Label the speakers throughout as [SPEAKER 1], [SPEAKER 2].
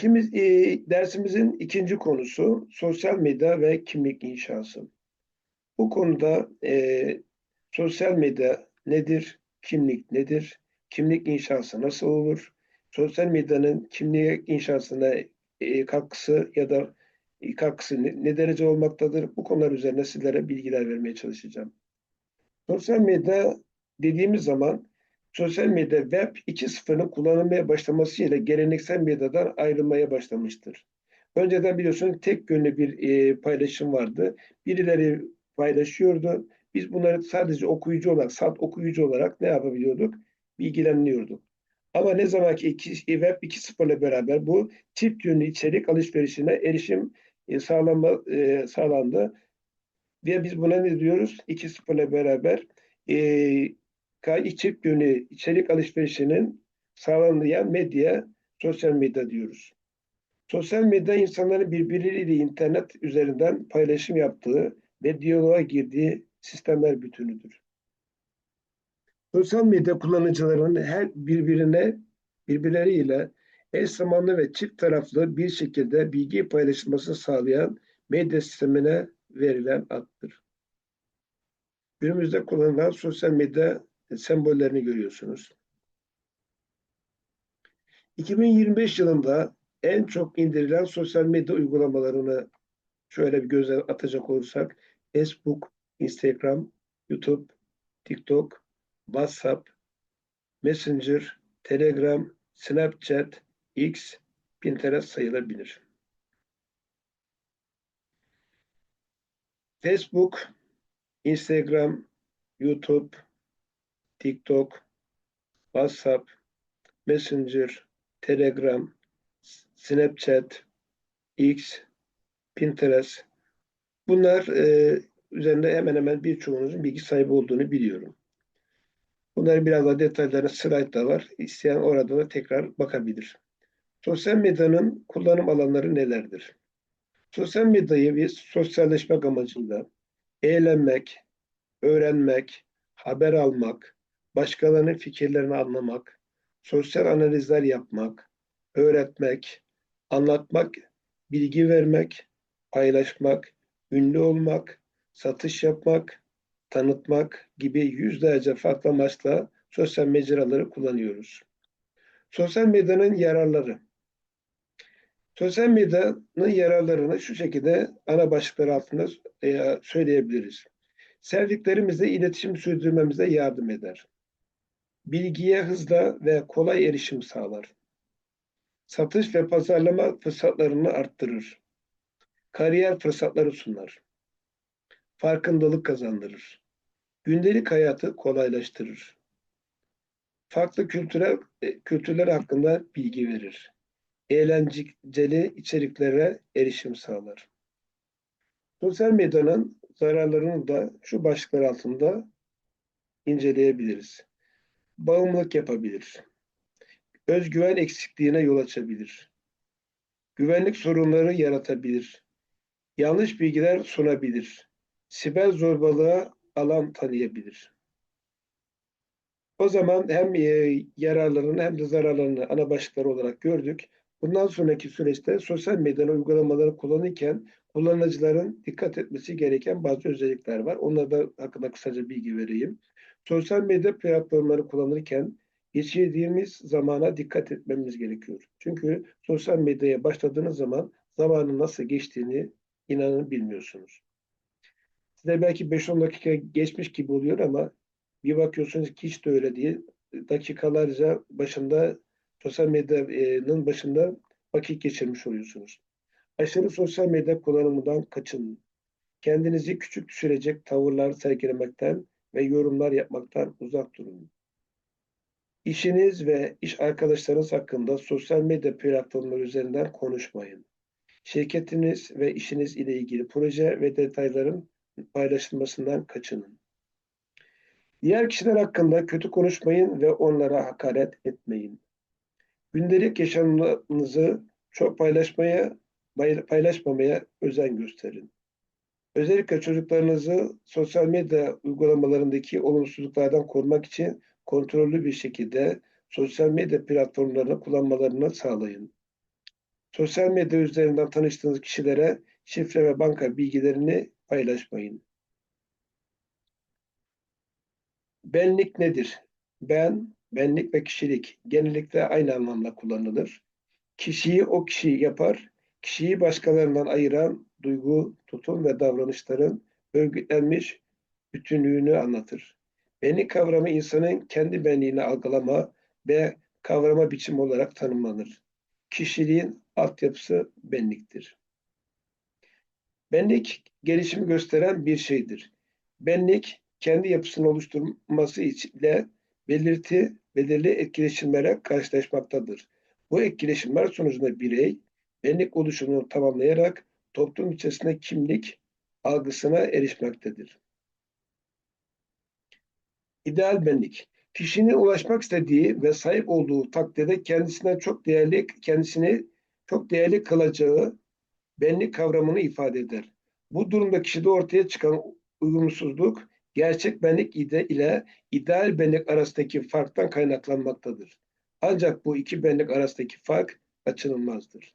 [SPEAKER 1] İkimiz, e, dersimizin ikinci konusu sosyal medya ve kimlik inşası. Bu konuda e, sosyal medya nedir, kimlik nedir, kimlik inşası nasıl olur, sosyal medyanın kimlik inşasına e, katkısı ya da e, katkısı ne, ne derece olmaktadır? Bu konular üzerine sizlere bilgiler vermeye çalışacağım. Sosyal medya dediğimiz zaman sosyal medya web 2.0'ın kullanılmaya başlamasıyla geleneksel medyadan ayrılmaya başlamıştır. Önceden biliyorsunuz tek yönlü bir e, paylaşım vardı. Birileri paylaşıyordu. Biz bunları sadece okuyucu olarak, salt okuyucu olarak ne yapabiliyorduk? Bilgileniyorduk. Ama ne zaman ki iki, Web 2.0 ile beraber bu çift yönlü içerik alışverişine erişim e, sağlanma, e, sağlandı. Ve biz buna ne diyoruz? 2.0 ile beraber e, çift yönlü içerik alışverişinin sağlandığı medya sosyal medya diyoruz. Sosyal medya insanların birbirleriyle internet üzerinden paylaşım yaptığı ve diyaloğa girdiği sistemler bütünüdür. Sosyal medya kullanıcılarının her birbirine birbirleriyle eş zamanlı ve çift taraflı bir şekilde bilgi paylaşılmasını sağlayan medya sistemine verilen addır. Günümüzde kullanılan sosyal medya sembollerini görüyorsunuz. 2025 yılında en çok indirilen sosyal medya uygulamalarını şöyle bir göze atacak olursak Facebook, Instagram, YouTube, TikTok, WhatsApp, Messenger, Telegram, Snapchat, X, Pinterest sayılabilir. Facebook, Instagram, YouTube, TikTok, WhatsApp, Messenger, Telegram, Snapchat, X, Pinterest. Bunlar e, üzerinde hemen hemen birçoğunuzun bilgi sahibi olduğunu biliyorum. Bunların biraz daha detaylarına slaytta var. İsteyen orada da tekrar bakabilir. Sosyal medyanın kullanım alanları nelerdir? Sosyal medyayı biz sosyalleşmek amacıyla eğlenmek, öğrenmek, haber almak, başkalarının fikirlerini anlamak, sosyal analizler yapmak, öğretmek, anlatmak, bilgi vermek, paylaşmak, ünlü olmak, satış yapmak, tanıtmak gibi yüzlerce farklı amaçla sosyal mecraları kullanıyoruz. Sosyal medyanın yararları. Sosyal medyanın yararlarını şu şekilde ana başlıklar altında e, söyleyebiliriz. Sevdiklerimizle iletişim sürdürmemize yardım eder. Bilgiye hızla ve kolay erişim sağlar. Satış ve pazarlama fırsatlarını arttırır. Kariyer fırsatları sunar. Farkındalık kazandırır. Gündelik hayatı kolaylaştırır. Farklı kültürel e, kültürler hakkında bilgi verir eğlenceli içeriklere erişim sağlar. Sosyal medyanın zararlarını da şu başlıklar altında inceleyebiliriz. Bağımlılık yapabilir. Özgüven eksikliğine yol açabilir. Güvenlik sorunları yaratabilir. Yanlış bilgiler sunabilir. Siber zorbalığa alan tanıyabilir. O zaman hem e, yararlarını hem de zararlarını ana başlıklar olarak gördük. Bundan sonraki süreçte sosyal medya uygulamaları kullanırken kullanıcıların dikkat etmesi gereken bazı özellikler var. Onlara da hakkında kısaca bilgi vereyim. Sosyal medya platformları kullanırken geçirdiğimiz zamana dikkat etmemiz gerekiyor. Çünkü sosyal medyaya başladığınız zaman zamanın nasıl geçtiğini inanın bilmiyorsunuz. Size belki 5-10 dakika geçmiş gibi oluyor ama bir bakıyorsunuz ki hiç de öyle değil. Dakikalarca başında sosyal medyanın başında vakit geçirmiş oluyorsunuz. Aşırı sosyal medya kullanımından kaçının. Kendinizi küçük düşürecek tavırlar sergilemekten ve yorumlar yapmaktan uzak durun. İşiniz ve iş arkadaşlarınız hakkında sosyal medya platformları üzerinden konuşmayın. Şirketiniz ve işiniz ile ilgili proje ve detayların paylaşılmasından kaçının. Diğer kişiler hakkında kötü konuşmayın ve onlara hakaret etmeyin. Gündelik yaşamınızı çok paylaşmaya, paylaşmamaya özen gösterin. Özellikle çocuklarınızı sosyal medya uygulamalarındaki olumsuzluklardan korumak için kontrollü bir şekilde sosyal medya platformlarını kullanmalarını sağlayın. Sosyal medya üzerinden tanıştığınız kişilere şifre ve banka bilgilerini paylaşmayın. Benlik nedir? Ben, benlik ve kişilik genellikle aynı anlamda kullanılır. Kişiyi o kişiyi yapar, kişiyi başkalarından ayıran duygu, tutum ve davranışların örgütlenmiş bütünlüğünü anlatır. Benlik kavramı insanın kendi benliğini algılama ve kavrama biçimi olarak tanımlanır. Kişiliğin altyapısı benliktir. Benlik gelişimi gösteren bir şeydir. Benlik kendi yapısını oluşturması ile belirti, belirli etkileşimlere karşılaşmaktadır. Bu etkileşimler sonucunda birey benlik oluşumunu tamamlayarak toplum içerisinde kimlik algısına erişmektedir. İdeal benlik. Kişinin ulaşmak istediği ve sahip olduğu takdirde kendisinden çok değerli, kendisini çok değerli kılacağı benlik kavramını ifade eder. Bu durumda kişide ortaya çıkan uyumsuzluk gerçek benlik ide ile ideal benlik arasındaki farktan kaynaklanmaktadır. Ancak bu iki benlik arasındaki fark kaçınılmazdır.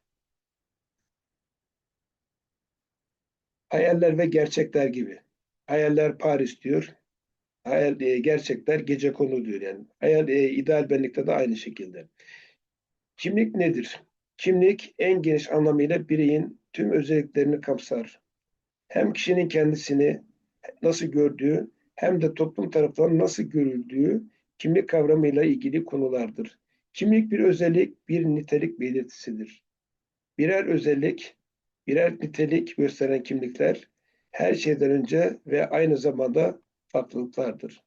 [SPEAKER 1] Hayaller ve gerçekler gibi. Hayaller Paris diyor. Hayal, e, gerçekler gece konu diyor yani. Hayal, e, ideal benlikte de aynı şekilde. Kimlik nedir? Kimlik en geniş anlamıyla bireyin tüm özelliklerini kapsar. Hem kişinin kendisini nasıl gördüğü hem de toplum tarafından nasıl görüldüğü kimlik kavramıyla ilgili konulardır. Kimlik bir özellik, bir nitelik belirtisidir. Birer özellik, birer nitelik gösteren kimlikler her şeyden önce ve aynı zamanda farklılıklardır.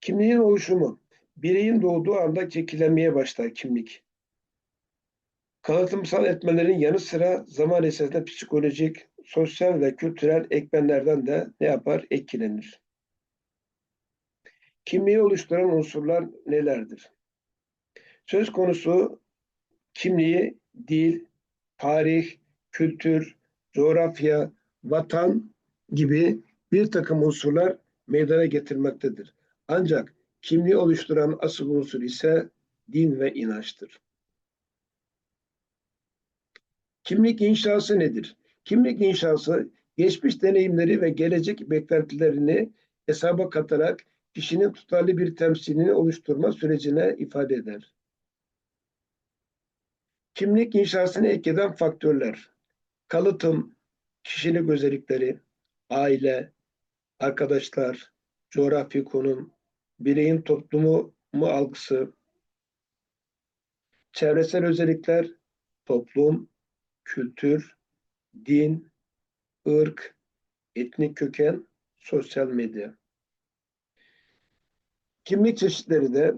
[SPEAKER 1] Kimliğin oluşumu, bireyin doğduğu anda şekillenmeye başlar kimlik. Kalıtımsal etmelerin yanı sıra zaman içerisinde psikolojik, sosyal ve kültürel ekmenlerden de ne yapar? Etkilenir. Kimliği oluşturan unsurlar nelerdir? Söz konusu kimliği dil, tarih, kültür, coğrafya, vatan gibi bir takım unsurlar meydana getirmektedir. Ancak kimliği oluşturan asıl unsur ise din ve inançtır. Kimlik inşası nedir? Kimlik inşası geçmiş deneyimleri ve gelecek beklentilerini hesaba katarak kişinin tutarlı bir temsilini oluşturma sürecine ifade eder. Kimlik inşasını etkeden faktörler, kalıtım, kişilik özellikleri, aile, arkadaşlar, coğrafi konum, bireyin toplumu mu algısı, çevresel özellikler, toplum, kültür, din, ırk, etnik köken, sosyal medya. Kimlik çeşitleri de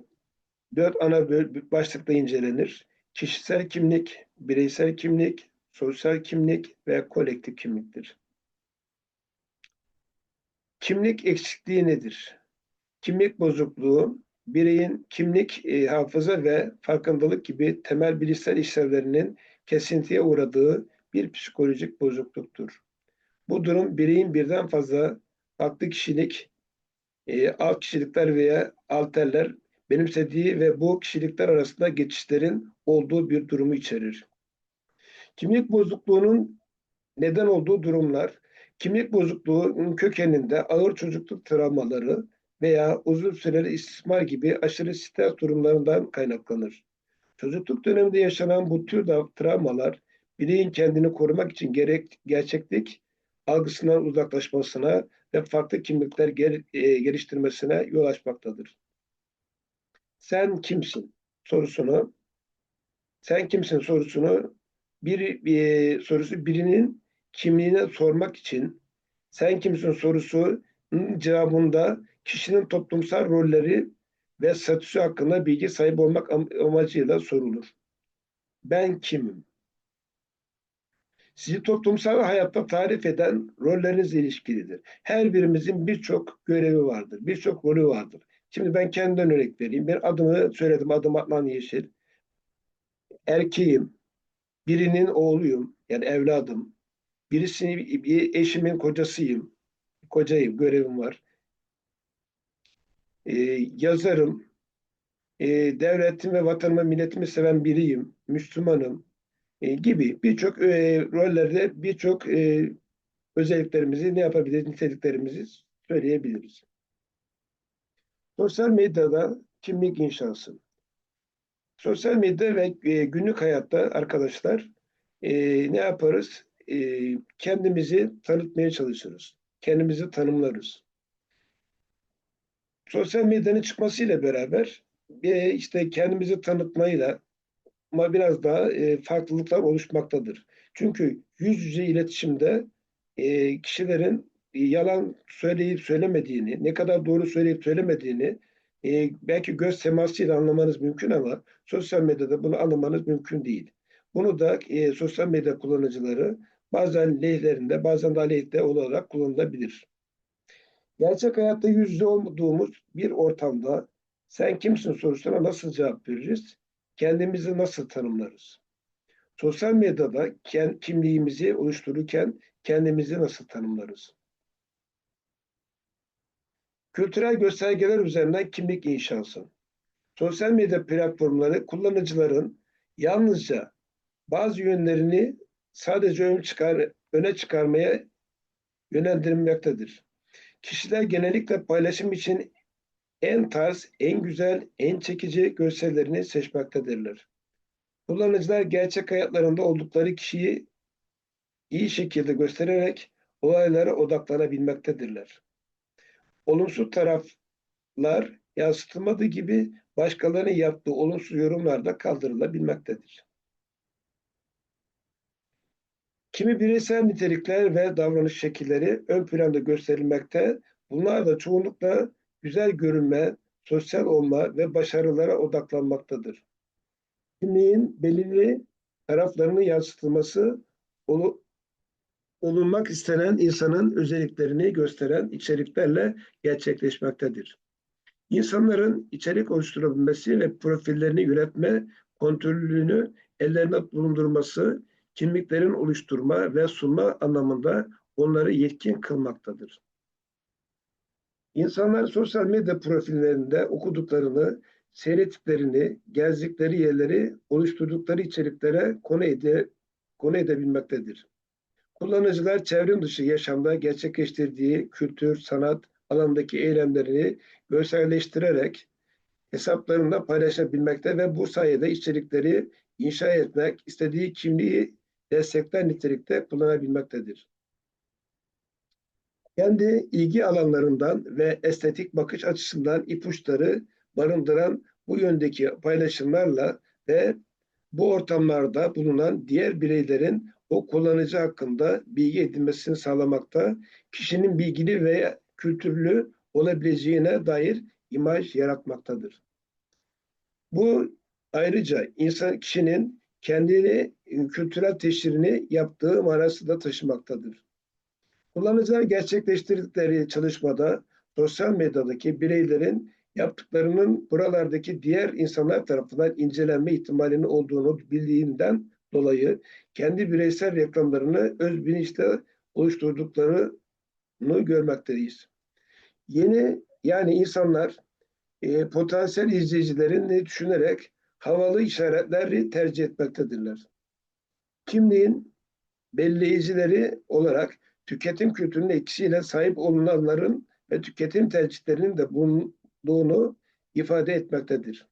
[SPEAKER 1] dört ana başlıkta incelenir. Kişisel kimlik, bireysel kimlik, sosyal kimlik ve kolektif kimliktir. Kimlik eksikliği nedir? Kimlik bozukluğu, bireyin kimlik, e, hafıza ve farkındalık gibi temel bilişsel işlevlerinin kesintiye uğradığı bir psikolojik bozukluktur. Bu durum bireyin birden fazla farklı kişilik, e, alt kişilikler veya alterler benimsediği ve bu kişilikler arasında geçişlerin olduğu bir durumu içerir. Kimlik bozukluğunun neden olduğu durumlar, kimlik bozukluğunun kökeninde ağır çocukluk travmaları veya uzun süreli istismar gibi aşırı stres durumlarından kaynaklanır. Çocukluk döneminde yaşanan bu tür travmalar bireyin kendini korumak için gerek gerçeklik algısından uzaklaşmasına ve farklı kimlikler e, geliştirmesine yol açmaktadır. Sen kimsin sorusunu sen kimsin sorusunu bir, bir sorusu birinin kimliğine sormak için sen kimsin sorusunun cevabında kişinin toplumsal rolleri ve statüsü hakkında bilgi sahibi olmak amacıyla sorulur. Ben kimim? Sizi toplumsal hayatta tarif eden rollerinizle ilişkilidir. Her birimizin birçok görevi vardır, birçok rolü vardır. Şimdi ben kendimden örnek vereyim. Ben adımı söyledim, adım Adnan Yeşil. Erkeğim, birinin oğluyum, yani evladım. Birisini, bir eşimin kocasıyım, kocayım, görevim var. Ee, yazarım, e, devletimi ve vatanımı, milletimi seven biriyim, Müslümanım e, gibi birçok e, rollerde birçok e, özelliklerimizi ne yapabiliriz, niteliklerimizi söyleyebiliriz. Sosyal medyada kimlik inşası. Sosyal medya ve e, günlük hayatta arkadaşlar e, ne yaparız? E, kendimizi tanıtmaya çalışırız. Kendimizi tanımlarız. Sosyal medyanın çıkmasıyla beraber e, işte kendimizi tanıtmayla ama biraz daha e, farklılıklar oluşmaktadır. Çünkü yüz yüze iletişimde e, kişilerin yalan söyleyip söylemediğini, ne kadar doğru söyleyip söylemediğini e, belki göz temasıyla anlamanız mümkün ama sosyal medyada bunu anlamanız mümkün değil. Bunu da e, sosyal medya kullanıcıları bazen lehlerinde bazen de aleyhinde olarak kullanılabilir. Gerçek hayatta yüz yüze olduğumuz bir ortamda sen kimsin sorusuna nasıl cevap veririz? Kendimizi nasıl tanımlarız? Sosyal medyada kimliğimizi oluştururken kendimizi nasıl tanımlarız? Kültürel göstergeler üzerinden kimlik inşası. Sosyal medya platformları kullanıcıların yalnızca bazı yönlerini sadece ön çıkar, öne çıkarmaya yönlendirilmektedir. Kişiler genellikle paylaşım için en tarz, en güzel, en çekici görsellerini seçmektedirler. Kullanıcılar gerçek hayatlarında oldukları kişiyi iyi şekilde göstererek olaylara odaklanabilmektedirler. Olumsuz taraflar yansıtılmadığı gibi başkalarının yaptığı olumsuz yorumlar da kaldırılabilmektedir. Kimi bireysel nitelikler ve davranış şekilleri ön planda gösterilmekte, bunlar da çoğunlukla güzel görünme, sosyal olma ve başarılara odaklanmaktadır. Kimliğin belirli taraflarını yansıtılması olunmak istenen insanın özelliklerini gösteren içeriklerle gerçekleşmektedir. İnsanların içerik oluşturabilmesi ve profillerini yönetme kontrolünü ellerinde bulundurması, kimliklerin oluşturma ve sunma anlamında onları yetkin kılmaktadır. İnsanlar sosyal medya profillerinde okuduklarını, seyrettiklerini, gezdikleri yerleri, oluşturdukları içeriklere konu, ede, konu edebilmektedir. Kullanıcılar çevrim dışı yaşamda gerçekleştirdiği kültür, sanat alandaki eylemlerini görselleştirerek hesaplarında paylaşabilmekte ve bu sayede içerikleri inşa etmek, istediği kimliği destekler nitelikte kullanabilmektedir. Kendi ilgi alanlarından ve estetik bakış açısından ipuçları barındıran bu yöndeki paylaşımlarla ve bu ortamlarda bulunan diğer bireylerin o kullanıcı hakkında bilgi edinmesini sağlamakta, kişinin bilgili veya kültürlü olabileceğine dair imaj yaratmaktadır. Bu ayrıca insan kişinin kendini kültürel teşhirini yaptığı manası da taşımaktadır. Kullanıcılar gerçekleştirdikleri çalışmada sosyal medyadaki bireylerin yaptıklarının buralardaki diğer insanlar tarafından incelenme ihtimalinin olduğunu bildiğinden dolayı kendi bireysel reklamlarını öz bilinçle oluşturduklarını görmekteyiz. Yeni yani insanlar e, potansiyel izleyicilerin ne düşünerek havalı işaretleri tercih etmektedirler. Kimliğin belleyicileri olarak tüketim kültürünün etkisiyle sahip olunanların ve tüketim tercihlerinin de bulunduğunu ifade etmektedir.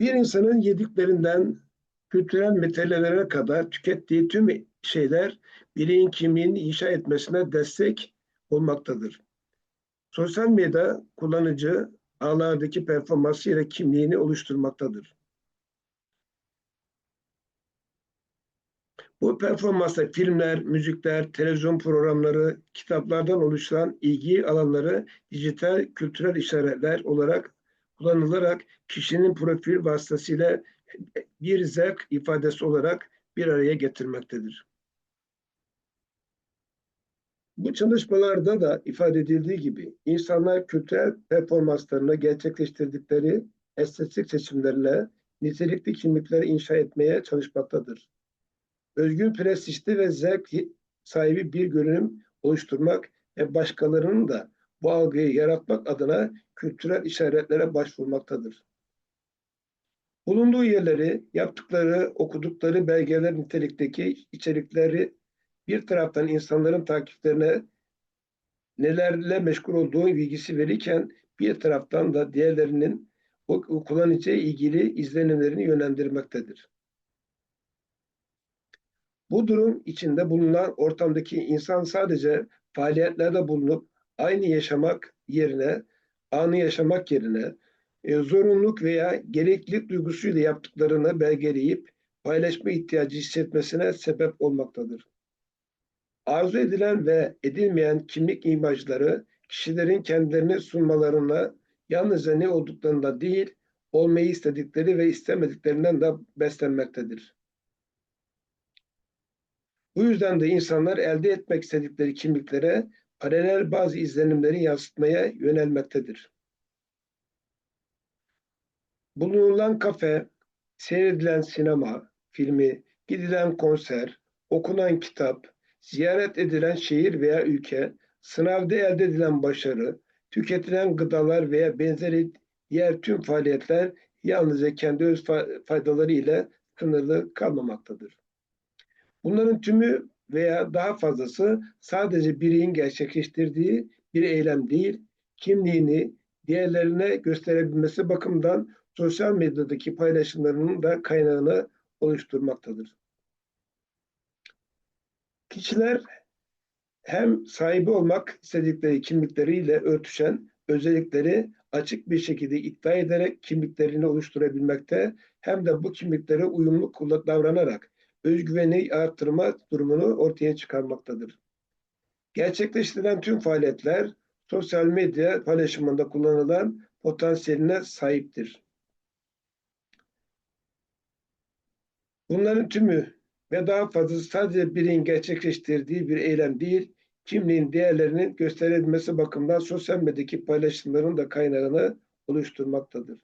[SPEAKER 1] Bir insanın yediklerinden kültürel meselelere kadar tükettiği tüm şeyler bireyin kimliğini inşa etmesine destek olmaktadır. Sosyal medya kullanıcı ağlardaki performansıyla kimliğini oluşturmaktadır. Bu performansta filmler, müzikler, televizyon programları, kitaplardan oluşan ilgi alanları dijital kültürel işaretler olarak kullanılarak kişinin profil vasıtasıyla bir zevk ifadesi olarak bir araya getirmektedir. Bu çalışmalarda da ifade edildiği gibi insanlar kültürel performanslarını gerçekleştirdikleri estetik seçimlerle nitelikli kimlikleri inşa etmeye çalışmaktadır. Özgün prestijli ve zevk sahibi bir görünüm oluşturmak ve başkalarının da bu algıyı yaratmak adına kültürel işaretlere başvurmaktadır. Bulunduğu yerleri, yaptıkları, okudukları belgeler nitelikteki içerikleri bir taraftan insanların takiplerine nelerle meşgul olduğu bilgisi verirken bir taraftan da diğerlerinin o kullanıcıya ilgili izlenimlerini yönlendirmektedir. Bu durum içinde bulunan ortamdaki insan sadece faaliyetlerde bulunup aynı yaşamak yerine, anı yaşamak yerine zorunluluk veya gereklilik duygusuyla yaptıklarını belgeleyip paylaşma ihtiyacı hissetmesine sebep olmaktadır. Arzu edilen ve edilmeyen kimlik imajları kişilerin kendilerini sunmalarına yalnızca ne olduklarında değil, olmayı istedikleri ve istemediklerinden de beslenmektedir. Bu yüzden de insanlar elde etmek istedikleri kimliklere paralel bazı izlenimleri yansıtmaya yönelmektedir. Bulunulan kafe, seyredilen sinema, filmi, gidilen konser, okunan kitap, ziyaret edilen şehir veya ülke, sınavda elde edilen başarı, tüketilen gıdalar veya benzeri diğer tüm faaliyetler yalnızca kendi öz faydaları ile sınırlı kalmamaktadır. Bunların tümü veya daha fazlası sadece bireyin gerçekleştirdiği bir eylem değil, kimliğini diğerlerine gösterebilmesi bakımından sosyal medyadaki paylaşımlarının da kaynağını oluşturmaktadır. Kişiler hem sahibi olmak istedikleri kimlikleriyle örtüşen özellikleri açık bir şekilde iddia ederek kimliklerini oluşturabilmekte hem de bu kimliklere uyumlu davranarak özgüveni arttırma durumunu ortaya çıkarmaktadır. Gerçekleştirilen tüm faaliyetler sosyal medya paylaşımında kullanılan potansiyeline sahiptir. Bunların tümü ve daha fazlası sadece birinin gerçekleştirdiği bir eylem değil, kimliğin değerlerinin gösterilmesi bakımından sosyal medyadaki paylaşımların da kaynağını oluşturmaktadır.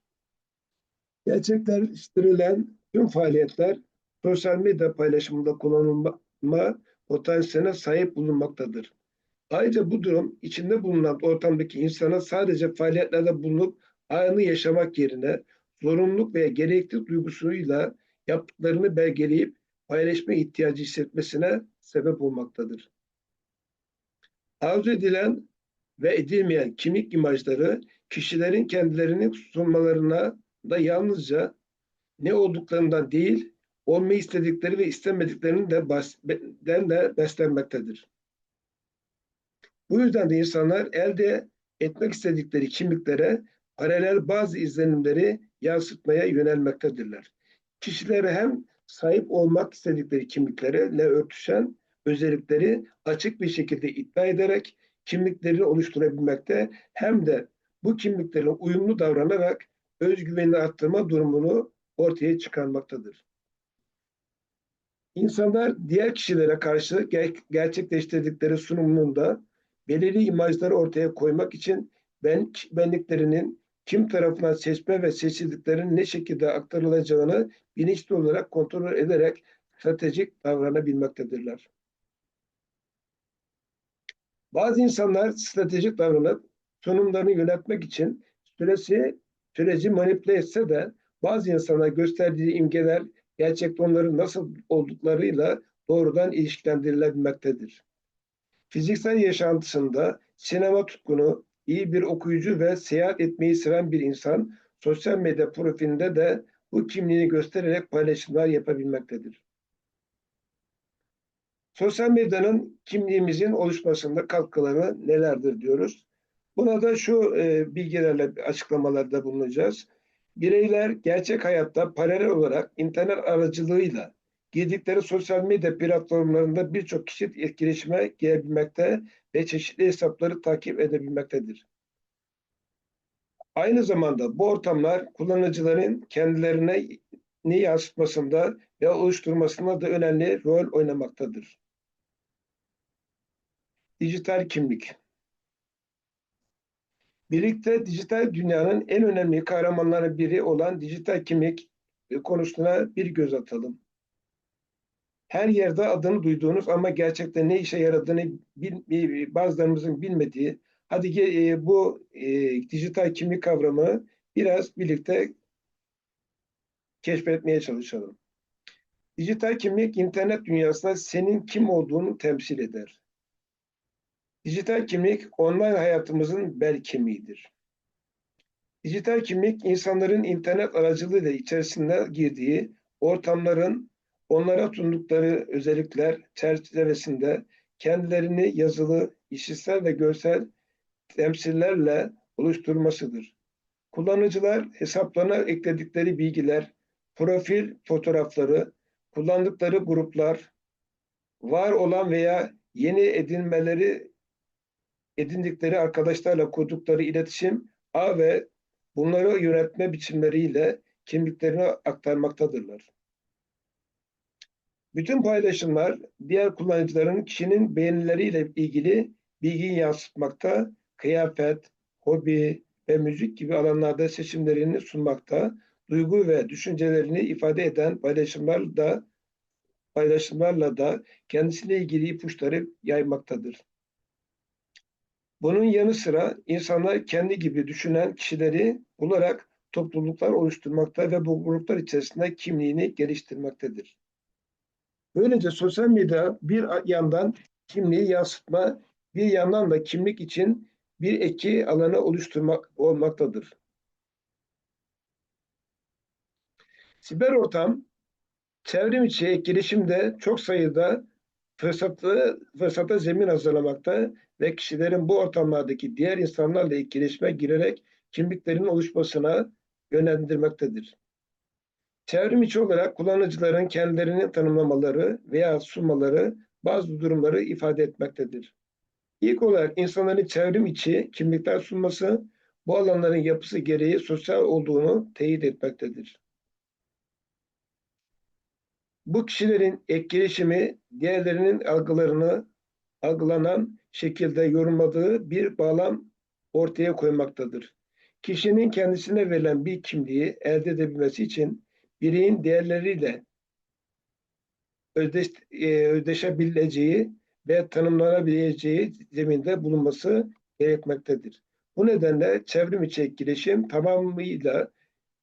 [SPEAKER 1] Gerçekleştirilen tüm faaliyetler sosyal medya paylaşımında kullanılma potansiyeline sahip bulunmaktadır. Ayrıca bu durum içinde bulunan ortamdaki insana sadece faaliyetlerde bulunup anı yaşamak yerine zorunluluk veya gereklilik duygusuyla yaptıklarını belgeleyip paylaşma ihtiyacı hissetmesine sebep olmaktadır. Arzu edilen ve edilmeyen kimlik imajları kişilerin kendilerini sunmalarına da yalnızca ne olduklarından değil, olmayı istedikleri ve istemediklerinin de, bas, de beslenmektedir. Bu yüzden de insanlar elde etmek istedikleri kimliklere paralel bazı izlenimleri yansıtmaya yönelmektedirler. Kişilere hem sahip olmak istedikleri kimliklerle örtüşen özellikleri açık bir şekilde iddia ederek kimlikleri oluşturabilmekte hem de bu kimliklere uyumlu davranarak özgüvenini arttırma durumunu ortaya çıkarmaktadır. İnsanlar diğer kişilere karşı ger gerçekleştirdikleri sunumunda belirli imajları ortaya koymak için ben benliklerinin kim tarafından seçme ve seçildiklerinin ne şekilde aktarılacağını bilinçli olarak kontrol ederek stratejik davranabilmektedirler. Bazı insanlar stratejik davranıp sunumlarını yönetmek için süresi, süreci manipüle etse de bazı insanlar gösterdiği imgeler gerçekte onların nasıl olduklarıyla doğrudan ilişkilendirilebilmektedir. Fiziksel yaşantısında sinema tutkunu, iyi bir okuyucu ve seyahat etmeyi seven bir insan sosyal medya profilinde de bu kimliğini göstererek paylaşımlar yapabilmektedir. Sosyal medyanın kimliğimizin oluşmasında katkıları nelerdir diyoruz. Buna da şu e, bilgilerle açıklamalarda bulunacağız. Bireyler gerçek hayatta paralel olarak internet aracılığıyla girdikleri sosyal medya platformlarında birçok kişi etkileşime girebilmekte ve çeşitli hesapları takip edebilmektedir. Aynı zamanda bu ortamlar kullanıcıların kendilerine ni yansıtmasında ve oluşturmasında da önemli rol oynamaktadır. Dijital kimlik Birlikte dijital dünyanın en önemli kahramanları biri olan dijital kimlik konusuna bir göz atalım. Her yerde adını duyduğunuz ama gerçekten ne işe yaradığını bazılarımızın bilmediği, hadi e, bu e, dijital kimlik kavramı biraz birlikte keşfetmeye çalışalım. Dijital kimlik internet dünyasında senin kim olduğunu temsil eder. Dijital kimlik online hayatımızın bel kemiğidir. Dijital kimlik insanların internet aracılığıyla içerisinde girdiği ortamların onlara sundukları özellikler çerçevesinde kendilerini yazılı, işitsel ve görsel temsillerle oluşturmasıdır. Kullanıcılar hesaplarına ekledikleri bilgiler, profil fotoğrafları, kullandıkları gruplar, var olan veya yeni edinmeleri edindikleri arkadaşlarla kurdukları iletişim ağ ve bunları yönetme biçimleriyle kimliklerini aktarmaktadırlar. Bütün paylaşımlar diğer kullanıcıların kişinin beğenileriyle ilgili bilgi yansıtmakta, kıyafet, hobi ve müzik gibi alanlarda seçimlerini sunmakta, duygu ve düşüncelerini ifade eden paylaşımlar da paylaşımlarla da kendisiyle ilgili ipuçları yaymaktadır. Bunun yanı sıra insanlar kendi gibi düşünen kişileri bularak topluluklar oluşturmakta ve bu gruplar içerisinde kimliğini geliştirmektedir. Böylece sosyal medya bir yandan kimliği yansıtma, bir yandan da kimlik için bir eki alanı oluşturmak olmaktadır. Siber ortam çevrim içi etkileşimde çok sayıda fırsatı, fırsata zemin hazırlamakta ve kişilerin bu ortamlardaki diğer insanlarla etkileşime girerek kimliklerin oluşmasına yönlendirmektedir. Çevrim içi olarak kullanıcıların kendilerini tanımlamaları veya sunmaları bazı durumları ifade etmektedir. İlk olarak insanların çevrim içi kimlikler sunması bu alanların yapısı gereği sosyal olduğunu teyit etmektedir. Bu kişilerin etkileşimi diğerlerinin algılarını algılanan şekilde yorumladığı bir bağlam ortaya koymaktadır. Kişinin kendisine verilen bir kimliği elde edebilmesi için bireyin değerleriyle özdeş, e, özdeşebileceği ve tanımlanabileceği zeminde bulunması gerekmektedir. Bu nedenle çevrim içi etkileşim tamamıyla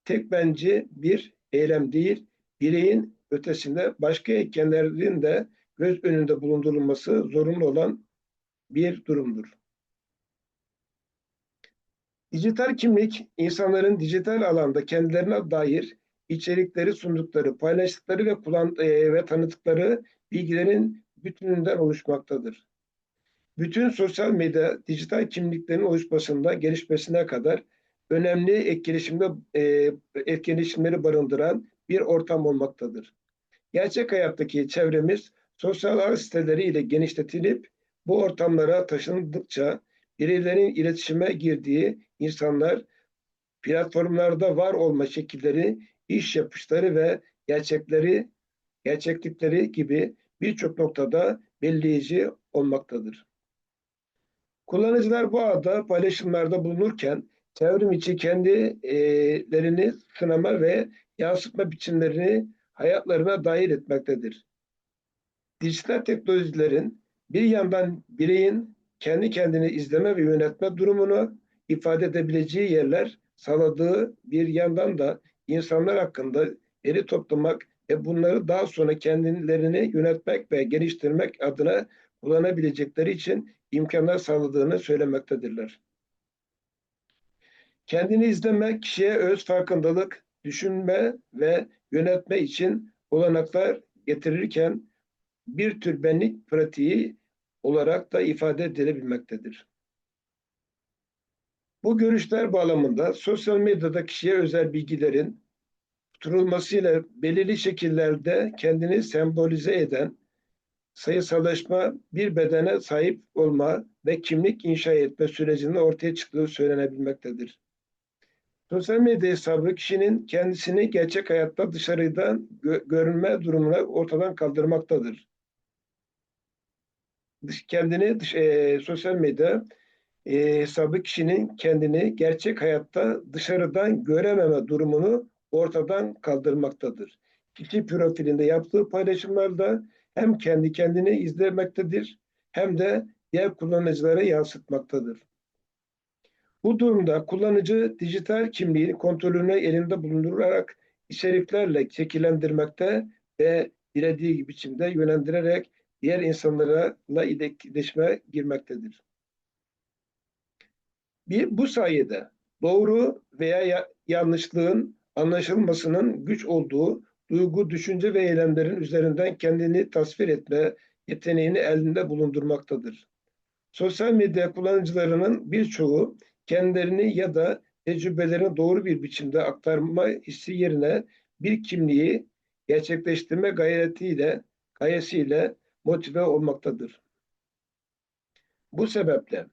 [SPEAKER 1] tek bence bir eylem değil, bireyin ötesinde başka etkenlerin de göz önünde bulundurulması zorunlu olan bir durumdur. Dijital kimlik, insanların dijital alanda kendilerine dair içerikleri sundukları, paylaştıkları ve kullan e, ve tanıttıkları bilgilerin bütününden oluşmaktadır. Bütün sosyal medya dijital kimliklerin oluşmasında gelişmesine kadar önemli etkileşimde e, etkileşimleri barındıran bir ortam olmaktadır. Gerçek hayattaki çevremiz sosyal ağ siteleri ile genişletilip bu ortamlara taşındıkça bireylerin iletişime girdiği insanlar platformlarda var olma şekilleri, iş yapışları ve gerçekleri, gerçeklikleri gibi birçok noktada belirleyici olmaktadır. Kullanıcılar bu ağda paylaşımlarda bulunurken çevrim içi kendilerini sınama ve yansıtma biçimlerini hayatlarına dahil etmektedir. Dijital teknolojilerin bir yandan bireyin kendi kendini izleme ve yönetme durumunu ifade edebileceği yerler sağladığı bir yandan da insanlar hakkında veri toplamak ve bunları daha sonra kendilerini yönetmek ve geliştirmek adına kullanabilecekleri için imkanlar sağladığını söylemektedirler. Kendini izlemek kişiye öz farkındalık, düşünme ve yönetme için olanaklar getirirken bir tür benlik pratiği olarak da ifade edilebilmektedir. Bu görüşler bağlamında sosyal medyada kişiye özel bilgilerin tutulmasıyla belirli şekillerde kendini sembolize eden sayısallaşma bir bedene sahip olma ve kimlik inşa etme sürecinde ortaya çıktığı söylenebilmektedir. Sosyal medya hesabı kişinin kendisini gerçek hayatta dışarıdan gö görünme durumuna ortadan kaldırmaktadır. Dış, kendini dış, e, sosyal medya e, hesabı kişinin kendini gerçek hayatta dışarıdan görememe durumunu ortadan kaldırmaktadır. Kişi profilinde yaptığı paylaşımlarda hem kendi kendini izlemektedir hem de diğer kullanıcılara yansıtmaktadır. Bu durumda kullanıcı dijital kimliğin kontrolünü elinde bulundurarak içeriklerle şekillendirmekte ve dilediği biçimde yönlendirerek diğer insanlarla iletişime girmektedir. Bir, bu sayede doğru veya ya- yanlışlığın anlaşılmasının güç olduğu duygu, düşünce ve eylemlerin üzerinden kendini tasvir etme yeteneğini elinde bulundurmaktadır. Sosyal medya kullanıcılarının birçoğu kendilerini ya da tecrübelerini doğru bir biçimde aktarma hissi yerine bir kimliği gerçekleştirme gayretiyle, gayesiyle motive olmaktadır. Bu sebeple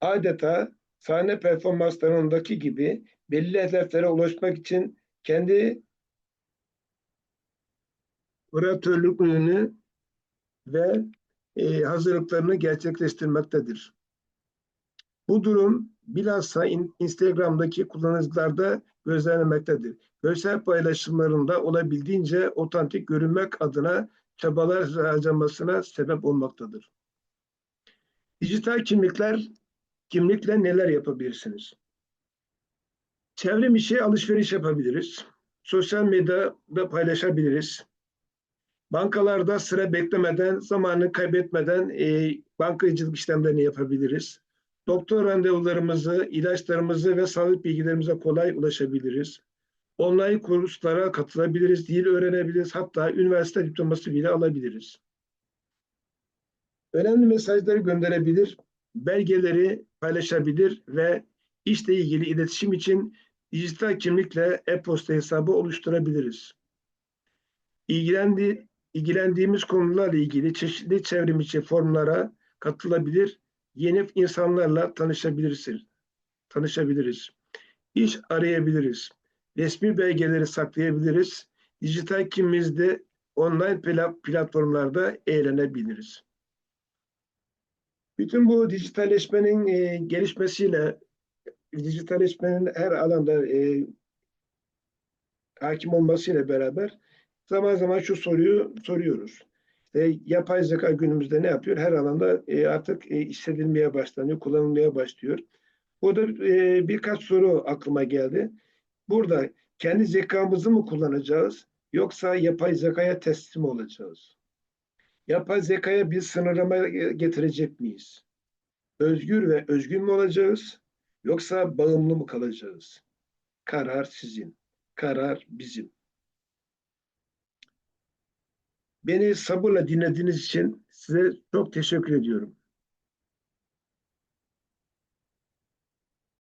[SPEAKER 1] adeta sahne performanslarındaki gibi belli hedeflere ulaşmak için kendi oratörlüğünü ve e, hazırlıklarını gerçekleştirmektedir. Bu durum bilhassa in- Instagram'daki kullanıcılarda gözlenmektedir. Görsel paylaşımlarında olabildiğince otantik görünmek adına çabalar harcamasına sebep olmaktadır. Dijital kimlikler, kimlikle neler yapabilirsiniz? Çevrim içi alışveriş yapabiliriz. Sosyal medyada paylaşabiliriz. Bankalarda sıra beklemeden, zamanı kaybetmeden e, bankacılık işlemlerini yapabiliriz. Doktor randevularımızı, ilaçlarımızı ve sağlık bilgilerimize kolay ulaşabiliriz. Online kurslara katılabiliriz, dil öğrenebiliriz, hatta üniversite diploması bile alabiliriz. Önemli mesajları gönderebilir, belgeleri paylaşabilir ve işle ilgili iletişim için dijital kimlikle e-posta hesabı oluşturabiliriz. İlgilendi, ilgilendiğimiz konularla ilgili çeşitli çevrim içi formlara katılabilir, yeni insanlarla tanışabiliriz. Tanışabiliriz. İş arayabiliriz. Resmi belgeleri saklayabiliriz. Dijital kimliğimizde online pla- platformlarda eğlenebiliriz. Bütün bu dijitalleşmenin e, gelişmesiyle dijitalleşmenin her alanda e, hakim olmasıyla beraber zaman zaman şu soruyu soruyoruz. İşte yapay zeka günümüzde ne yapıyor? Her alanda e, artık e, hissedilmeye başlanıyor, kullanılmaya başlıyor. Burada e, birkaç soru aklıma geldi. Burada kendi zekamızı mı kullanacağız yoksa yapay zekaya teslim olacağız? Yapay zekaya bir sınırlama getirecek miyiz? Özgür ve özgün mü olacağız yoksa bağımlı mı kalacağız? Karar sizin. Karar bizim. Beni sabırla dinlediğiniz için size çok teşekkür ediyorum.